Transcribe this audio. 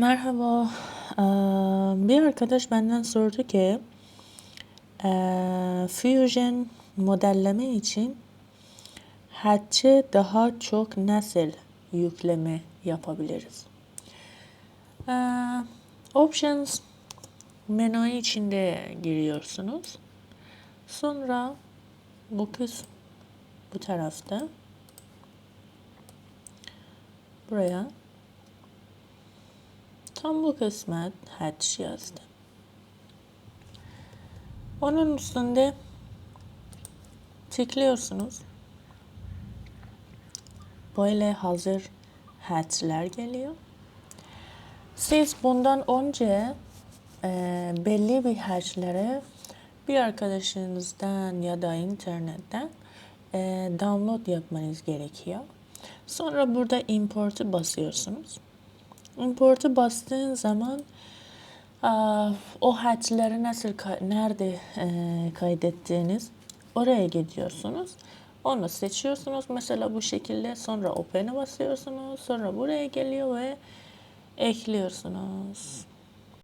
Merhaba. Eee, Bir arkadaş benden sordu ki eee, Fusion modelleme için Hatch'e daha çok nasıl yükleme yapabiliriz? Eee, Options menü içinde giriyorsunuz. Sonra bu kısım bu tarafta buraya Tam bu kısma hatch yazdım. Onun üstünde tıklıyorsunuz. Böyle hazır hatchler geliyor. Siz bundan önce e, belli bir hatchlere bir arkadaşınızdan ya da internetten e, download yapmanız gerekiyor. Sonra burada import'u basıyorsunuz. Import'u bastığın zaman o hatchleri nasıl nerede e, kaydettiğiniz oraya gidiyorsunuz. Onu seçiyorsunuz mesela bu şekilde sonra open'e basıyorsunuz sonra buraya geliyor ve ekliyorsunuz.